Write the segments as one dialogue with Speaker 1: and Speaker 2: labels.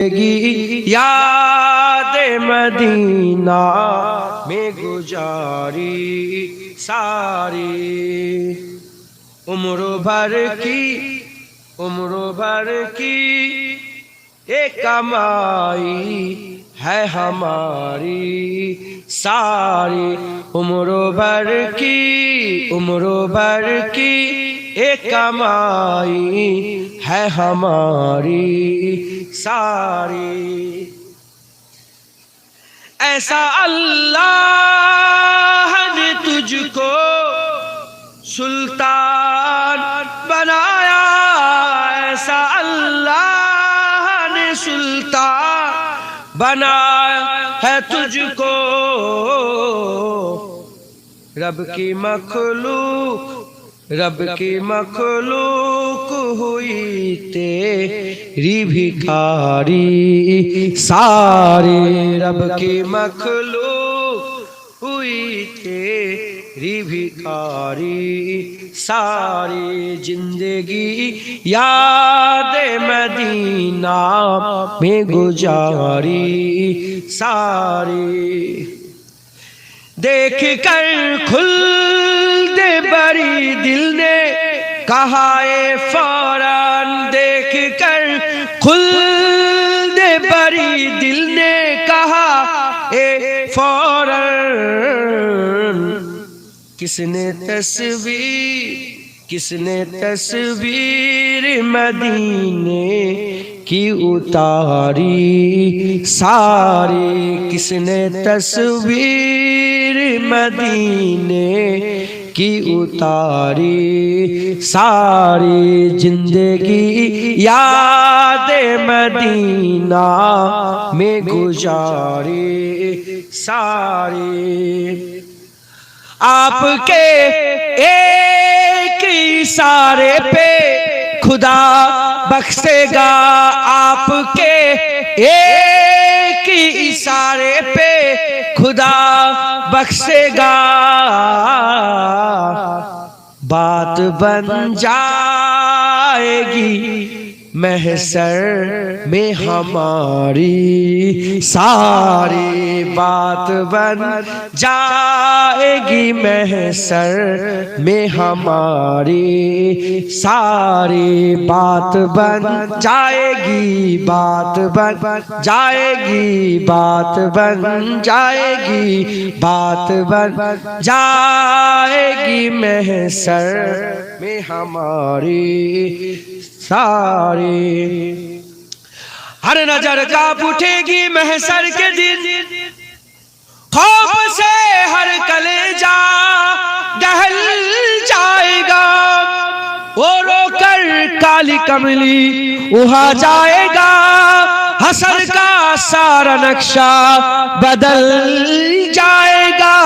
Speaker 1: گی یاد مدینہ میں گزاری ساری عمر بھر کی، عمر بھر کی ایک کمائی ہے ہماری ساری عمر بھر کی، عمر بھر کی ایک کمائی ہے ہماری ساری۔ ایسا اللہ نے تجھ کو سلطان بنایا۔ ایسا اللہ نے سلطان بنایا ہے تجھ کو۔ رب کی مخلوق رب کی مخلوق ہوئی تیری بھکاری سارے رب کی مخلوق ہوئی تیری بھکاری ساری زندگی یاد مدینہ میں گزاری، ساری دیکھ کر کھل بری دل نے کہا، اے فوراً دیکھ کر کھل دے۔ بری دل نے کہا، اے فوراً کس نے تصویر، کس نے تصویر مدینے کی اتاری؟ ساری کس نے تصویر مدینے کی اتاری ساری زندگی یاد مدینہ میں گزاری ساری آپ کے ایک اشارے پہ خدا بخشے گا آپ کے ایک اشارے پہ خدا بخشے گا بات بن جائے گی۔ محسر میں ہماری ساری بات بن جائے گی۔ محسر میں ہماری ساری بات بن جائے گی۔ بات بن جائے گی۔ بات بن جائے گی۔ بات بن جائے گی۔ محسر میں ہماری ساری۔ ہر نظر کاپ اٹھے گی محسر کے دن خوف سے ہر کلے جا دہل جائے گا۔ وہ رو کر کالی کملی وہاں جائے گا۔ حسر کا سارا نقشہ بدل جائے گا،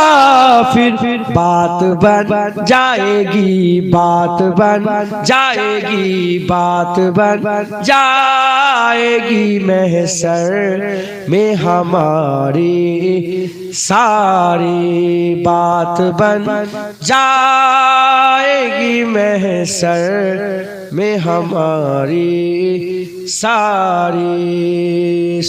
Speaker 1: پھر بات بن جائے گی، بات بن جائے گی، بات بن جائے گی۔ محسر میں ہماری ساری بات بن جائے گی۔ محسر میں ہماری ساری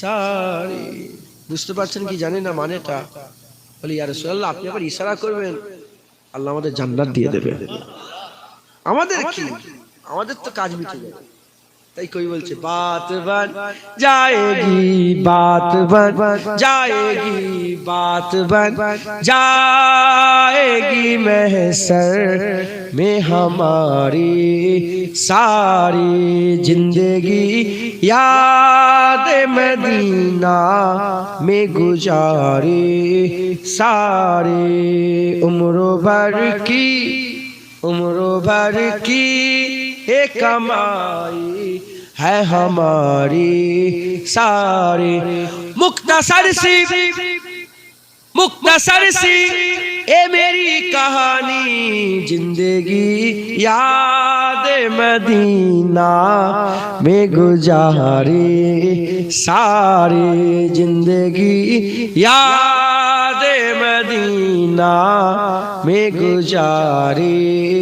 Speaker 1: সারি বুঝতে পারছেন কি জানি না মানেটা? বলে ইয়ার সোল্লাহ আপনি আবার ইশারা করবেন। আল্লাহ আমাদের জান্নাত দিয়ে দেবে। আমাদের কি? আমাদের তো কাজ মিটে যাবে। তাই কই বলছে، বাত বন بن جائے گی بات بن বন، যায়গি محشر میں ہماری ساری زندگی یاد مدینہ میں گزاری ساری عمر بھر کی عمر بھر کی ایک کمائی ہے ہماری ساری مقتصر سی مقتصر سی۔ اے میری کہانی، زندگی یاد مدینہ میں گزاری۔ ساری زندگی یاد مدینہ میں گزاری۔